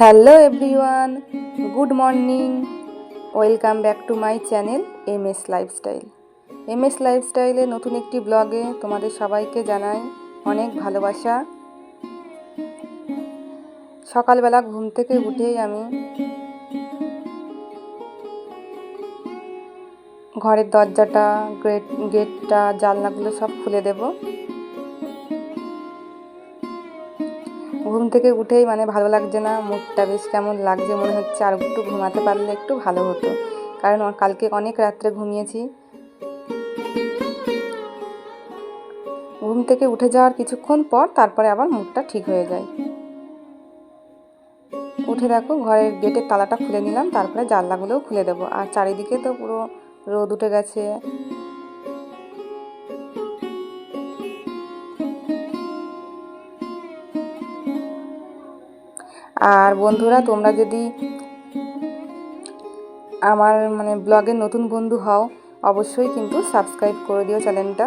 Hello everyone, good morning, welcome back to my channel M S lifestyle. M S লাইফস্টাইলে নতুন একটি ব্লগে তোমাদের সবাইকে জানাই অনেক ভালোবাসা। সকালবেলা ঘুম থেকে উঠেই আমি ঘরের দরজাটা, গেট, গেটটা, জানলাগুলো সব খুলে দেবো। ঘুম থেকে উঠেই মানে ভালো লাগছে না মুখটা বেশ কেমন লাগছে মনে হচ্ছে, আর একটু ঘুমাতে পারলে একটু ভালো হতো। কারণ কালকে অনেক রাত্রে ঘুমিয়েছি। ঘুম থেকে উঠে যাওয়ার কিছুক্ষণ পর তারপরে আবার মুখটা ঠিক হয়ে যায়। উঠে দেখো, ঘরের গেটের তালাটা খুলে নিলাম, তারপরে জানলাগুলোও খুলে দেবো। আর চারিদিকে তো পুরো রোদ উঠে গেছে আর বন্ধুরা, তোমরা যদি আমার মানে ব্লগের নতুন বন্ধু হও, অবশ্যই কিন্তু সাবস্ক্রাইব করে দিও চ্যানেলটা।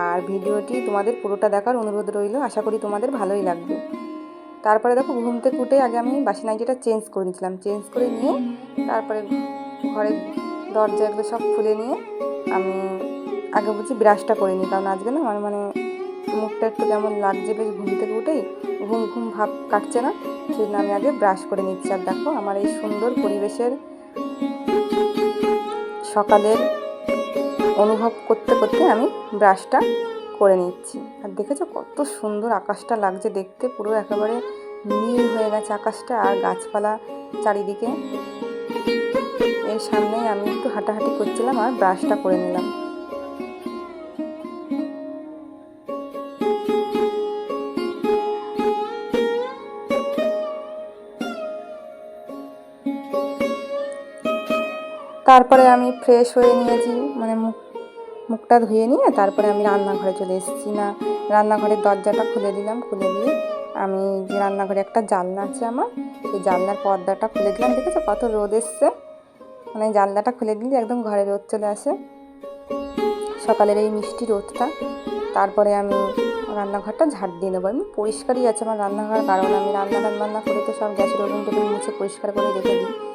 আর ভিডিওটি তোমাদের পুরোটা দেখার অনুরোধ রইল, আশা করি তোমাদের ভালোই লাগবে। তারপরে দেখো, ঘুম থেকে আগে আমি বাসি নাইটিটা চেঞ্জ করে নিয়েছিলাম। চেঞ্জ করে নিয়ে তারপরে ঘরের দরজা এগুলো সব খুলে নিয়ে আমি আগে বলছি ব্রাশটা করে নিই। কারণ আজকে না আমার মানে মুখটা একটু কেমন লাগছে, বেশ ঘুম থেকে ঘুম ঘুম ভাব কাটছে না। সেই জন্য আমি আগে ব্রাশ করে নিচ্ছি। আর দেখো আমার এই সুন্দর পরিবেশের সকালের অনুভব করতে করতে আমি ব্রাশটা করে নিচ্ছি। আর দেখেছ কত সুন্দর আকাশটা লাগছে দেখতে, পুরো একেবারে নীল হয়ে গেছে আকাশটা। আর গাছপালা চারিদিকে। এর সামনেই আমি একটু হাঁটাহাঁটি করছিলাম, আর ব্রাশটা করে নিলাম। তারপরে আমি ফ্রেশ হয়ে নিয়েছি মানে মুখ, মুখটা ধুয়ে নিয়ে তারপরে আমি রান্নাঘরে চলে এসেছি না। রান্নাঘরের দরজাটা খুলে দিলাম, খুলে দিয়ে আমি যে রান্নাঘরে একটা জানলা আছে আমার, সেই জানলার পর্দাটা খুলে দিলাম। দেখেছ কত রোদ এসছে? মানে জানলাটা খুলে দিলে একদম ঘরে রোদ চলে আসে। সকালের এই মিষ্টি রোদটা। তারপরে আমি রান্নাঘরটা ঝাড় দিয়ে নেব। এমনি পরিষ্কারই আছে আমার রান্নাঘর, কারণ আমি রান্না রান্না করে তো সব গ্যাসের ওভেন টোভেন মুছে পরিষ্কার করে রেখে দিই।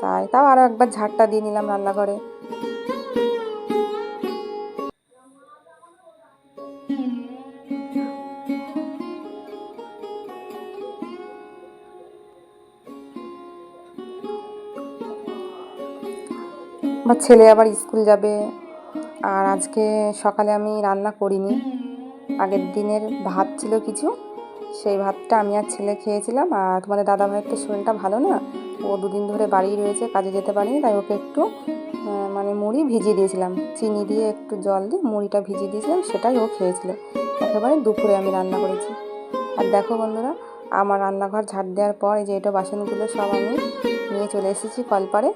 তাই তাও আরও একবার ঝাড়টা দিয়ে নিলাম রান্নাঘরে। আমার ছেলে আবার স্কুল যাবে আর আজকে সকালে আমি রান্না করিনি। আগের দিনের ভাত ছিল কিছু, সেই ভাতটা আমি আর ছেলে খেয়েছিলাম। আর তোমাদের দাদাভাইয়ের তো শরীরটা ভালো না ও দুদিন ধরে বাড়ি রয়েছে, কাজে যেতে পারিনি, তাই ওকে একটু মানে মুড়ি ভিজিয়ে দিয়েছিলাম। চিনি দিয়ে একটু জল দিয়ে মুড়িটা ভিজিয়ে দিয়েছিলাম, সেটাই ও খেয়েছিল। একেবারে দুপুরে আমি রান্না করেছি। আর দেখো বন্ধুরা, আমার রান্নাঘর ঝাড় দেওয়ার পর এই যে এটা বাসনগুলো সব আমি নিয়ে চলে এসেছি কলপারে,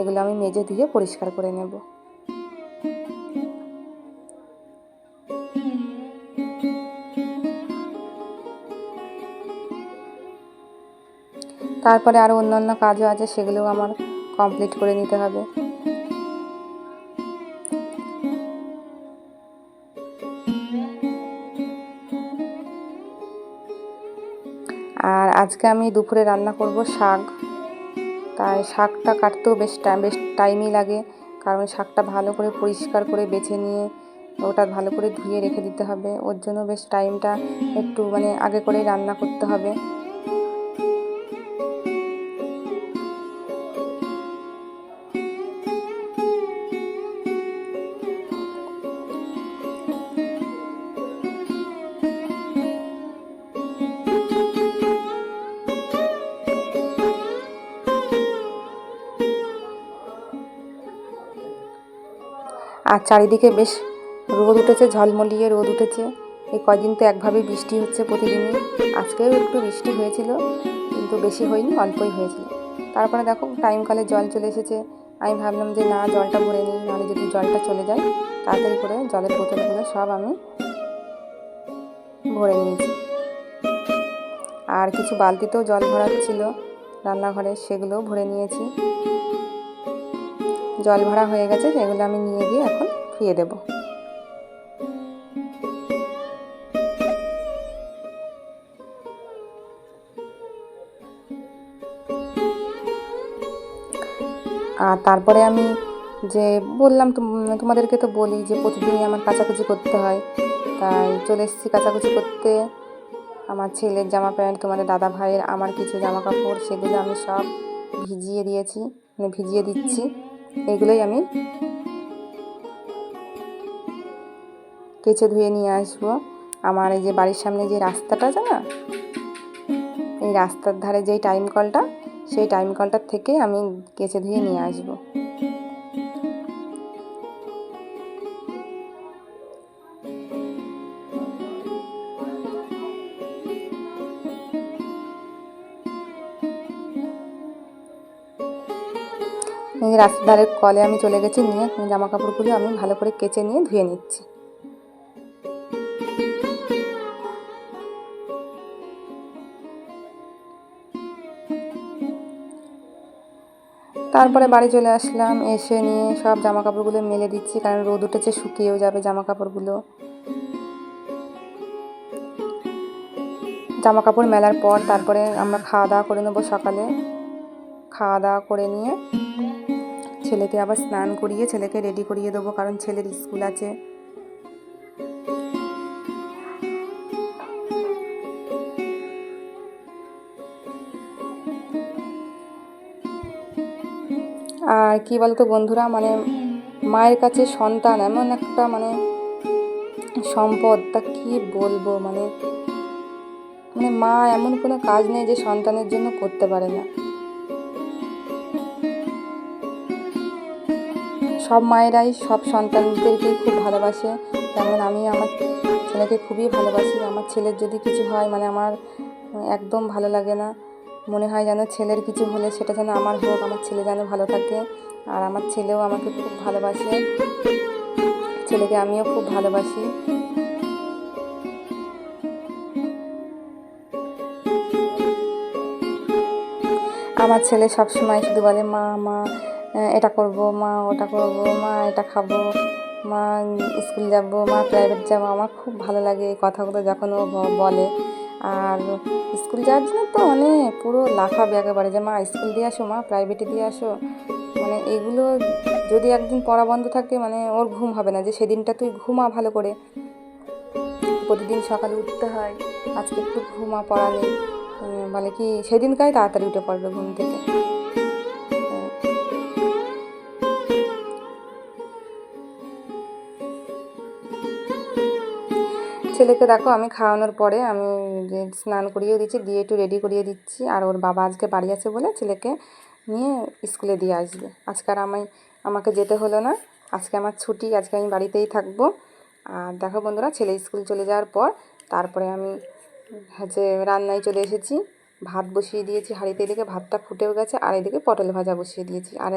এগুলো আমি মেজে ধুয়ে পরিষ্কার করে নেব। তারপরে আরও অন্যান্য কাজও আছে, সেগুলোও আমার কমপ্লিট করে নিতে হবে। আর আজকে আমি দুপুরে রান্না করব শাক। তাই শাকটা কাটতেও বেশ টাইম বেশ টাইমই লাগে, কারণ শাকটা ভালো করে পরিষ্কার করে বেছে নিয়ে ওটা ভালো করে ধুয়ে রেখে দিতে হবে। ওর জন্য বেশ টাইমটা একটু মানে আগে করেই রান্না করতে হবে। আর চারিদিকে বেশ রোদ উঠেছে, ঝলমলিয়ে রোদ উঠেছে। এই কয়দিন তো একভাবে বৃষ্টি হচ্ছে প্রতিদিনই। আজকেও একটু বৃষ্টি হয়েছিল, কিন্তু বেশি হয়নি, অল্পই হয়েছিল। তারপরে দেখো টাইমকালে জল চলে এসেছে। আমি ভাবলাম যে না, জলটা ভরে নিই, নাহলে যদি জলটা চলে যায়, তাড়াতাড়ি করে জলের বোতলগুলো সব আমি ভরে নিয়েছি। আর কিছু বালতিতেও জল ভরার ছিল, রান্নাঘরে সেগুলোও ভরে নিয়েছি। জল ভরা হয়ে গেছে, সেগুলো আমি নিয়ে গিয়ে এখন খুঁয়ে দেবো। আর তারপরে আমি যে বললাম তোমাদেরকে তো বলি যে প্রতিদিনই আমার কাচাকুচি করতে হয়। তাই চলে এসেছি কাচাকুচি করতে। আমার ছেলের জামা প্যান্ট, তোমাদের দাদা ভাইয়ের, আমার কিছু জামা কাপড় সেগুলো আমি সব ভিজিয়ে দিয়েছি মানে ভিজিয়ে দিচ্ছি। এগুলোই আমি কেচে ধুয়ে নিয়ে আসব। আমার এই যে বাড়ির সামনে যে রাস্তাটা আছে না, এই রাস্তার ধারে যেই টাইম কলটা সেই টাইম কলটার থেকে আমি কেচে ধুয়ে নিয়ে আসব। রাস্তার ধারে কলে আমি চলে গেছি, নিয়ে জামা কাপড়গুলো আমি ভালো করে কেচে নিয়ে ধুয়ে নিচ্ছি। তারপরে বাড়ি চলে আসলাম, এসে নিয়ে সব জামা কাপড়গুলো মেলে দিচ্ছি, কারণ রোদ উঠেছে, শুকিয়েও যাবে জামা কাপড়গুলো জামা কাপড় মেলার পর তারপরে আমরা খাওয়া দাওয়া করে নেব সকালে। খাওয়া দাওয়া করে নিয়ে ছেলেকে আবার স্নান করিয়ে ছেলেকে রেডি করিয়ে দেবো, কারণ ছেলের স্কুল আছে। আর কি বলতো বন্ধুরা মানে মায়ের কাছে সন্তান এমন একটা মানে সম্পদ, তা কি বলব? মানে মানে মা এমন কোনো কাজ নেই যে সন্তানের জন্য করতে পারে না। সব মায়েরাই, সব সন্তানদেরকেই খুব ভালোবাসে। তেমন আমি আমার ছেলেকে খুবই ভালোবাসি। আমার ছেলের যদি কিছু হয় মানে আমার একদম ভালো লাগে না। মনে হয় যেন ছেলের কিছু হলে সেটা যেন আমার হোক, আমার ছেলে যেন ভালো থাকে। আর আমার ছেলেও আমাকে খুব ভালোবাসে। ছেলেকে আমিও খুব ভালোবাসি। আমার ছেলে সব সময় শুধু বলে, মা মা এটা করব, মা, ওটা করব, মা, এটা খাব, মা, স্কুল যাব, মা প্রাইভেট যাব। আমার খুব ভালো লাগে এই কথাগুলো যখন ও বলে। আর স্কুল যাওয়ার জন্য তো মানে পুরো লাফাবে একেবারে যে, মা, স্কুল দিয়ে আসো, মা প্রাইভেটে দিয়ে আসো। মানে এগুলো যদি একদিন পড়া বন্ধ থাকে মানে ওর ঘুম হবে না যে, সেদিনটা তুই ঘুমা ভালো করে। প্রতিদিন সকালে উঠতে হয়, আজকে একটু ঘুমা পড়া নেই। বলে কি, সেদিনকাই তাড়াতাড়ি উঠে পড়বে ঘুম থেকে। ছেলেকে দেখো, আমি খাওয়ানোর পরে আমি স্নান করিয়ে দিচ্ছি, দিয়ে একটু রেডি করিয়ে দিচ্ছি। আর ওর বাবা আজকে বাড়ি আছে বলে ছেলেকে নিয়ে স্কুলে দিয়ে আসবে। আজকে আর আমি আমাকে যেতে হলো না। আজকে আমার ছুটি, আজকে আমি বাড়িতেই থাকব। আর দেখো বন্ধুরা, ছেলে স্কুল চলে যাওয়ার পর তারপরে আমি হচ্ছে রান্নায় চলে এসেছি। ভাত বসিয়ে দিয়েছি হাঁড়িতে, এদিকে ভাতটা ফুটেও গেছে আর এদিকে পটল ভাজা বসিয়ে দিয়েছি। আর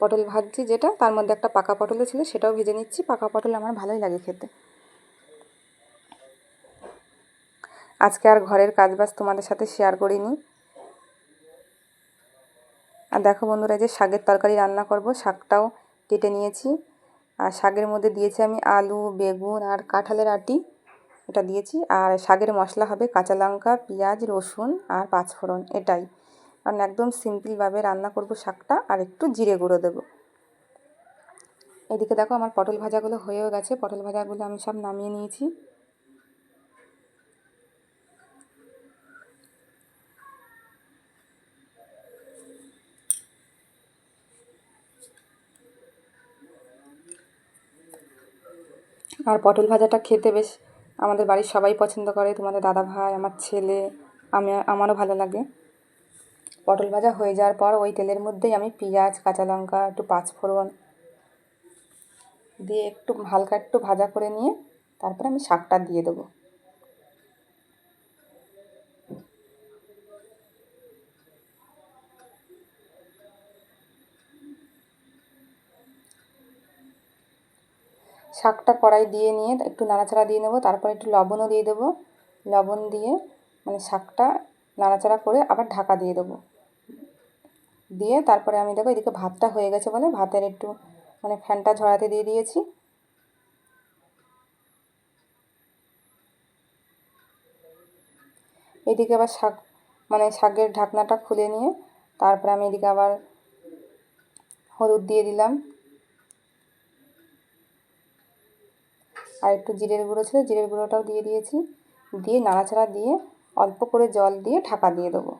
পটল ভাজছি যেটা, তার মধ্যে একটা পাকা পটলও ছিল, সেটাও ভেজে নিচ্ছি। পাকা পটল আমার ভালোই লাগে খেতে। আজকে আর ঘরের কাজবাজ তোমাদের সাথে শেয়ার করিনি। আর দেখো বন্ধুরা যে শাকের তরকারি রান্না করব, শাকটাও কেটে নিয়েছি। আর শাকের মধ্যে দিয়েছি আমি আলু, বেগুন আর কাঁঠালের আটি, এটা দিয়েছি। আর শাকের মশলা হবে কাঁচা লঙ্কা, পেঁয়াজ, রসুন আর পাঁচফোড়ন, এটাই। কারণ একদম সিম্পলভাবে রান্না করব শাকটা, আর একটু জিরে গুঁড়ো দেবো। এদিকে দেখো আমার পটল ভাজাগুলো হয়েও গেছে, পটল ভাজাগুলো আমি সব নামিয়ে নিয়েছি। আর পটল ভাজাটা খেতে বেশ আমাদের বাড়ির সবাই পছন্দ করে, তোমাদের দাদা ভাই, আমার ছেলে, আমি, আমারও ভালো লাগে। পটল ভাজা হয়ে যাওয়ার পর ওই তেলের মধ্যেই আমি পেঁয়াজ, কাঁচা লঙ্কা, একটু পাঁচফোড়ন দিয়ে একটু হালকা একটু ভাজা করে নিয়ে তারপরে আমি শাকটা দিয়ে দেবো। শাকটা কড়াই দিয়ে নিয়ে একটু নাড়াচাড়া দিয়ে নেব, তারপর একটু লবণও দিয়ে দেবো। লবণ দিয়ে মানে শাকটা নাড়াচাড়া করে আবার ঢাকা দিয়ে দেবো। দিয়ে তারপরে আমি দেখো এদিকে ভাতটা হয়ে গেছে বলে ভাতের একটু মানে ফ্যানটা ঝরাতে দিয়ে দিয়েছি। এদিকে আবার শাক মানে শাকের ঢাকনাটা খুলে নিয়ে তারপরে আমি এদিকে আবার হলুদ দিয়ে দিলাম। আর একটু জিরের গুঁড়ো ছিল, জিরের গুঁড়োটাও দিয়ে দিয়েছি। দিয়ে নাড়াচাড়া দিয়ে অল্প করে জল দিয়ে ঢাকা দিয়ে দেবো।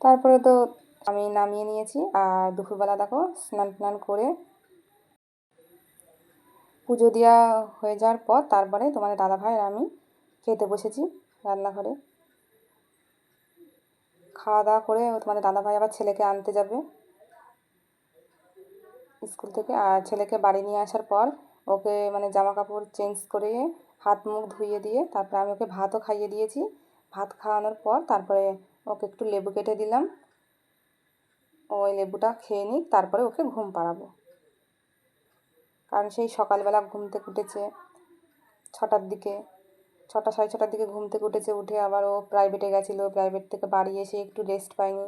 তারপরে তো আমি নামিয়ে নিয়েছি আর দুপুরবেলা দেখো স্নান টান করে পুজো দেওয়া হয়ে যাওয়ার পর তারপরে তোমাদের দাদাভাই আর আমি খেতে বসেছি রান্নাঘরে। খাওয়া দাওয়া করে তোমাদের দাদাভাই আবার ছেলেকে আনতে যাবে স্কুল থেকে। আর ছেলেকে বাড়ি নিয়ে আসার পর ওকে মানে জামা কাপড় চেঞ্জ করে হাত মুখ ধুইয়ে দিয়ে তারপরে আমি ওকে ভাতও খাইয়ে দিয়েছি। ভাত খাওয়ানোর পর তারপরে ওকে একটু লেবু কেটে দিলাম। ওই লেবুটা খেয়ে নিই তারপরে ওকে ঘুম পাড়াবো। কারণ সেই সকালবেলা ঘুম থেকে উঠেছে ছটার দিকে। ছটা সাড়ে ছটার দিকে ঘুম থেকে উঠেছে, উঠে আবার ও প্রাইভেটে গেছিল প্রাইভেট থেকে বাড়ি এসে একটু রেস্ট পায়নি।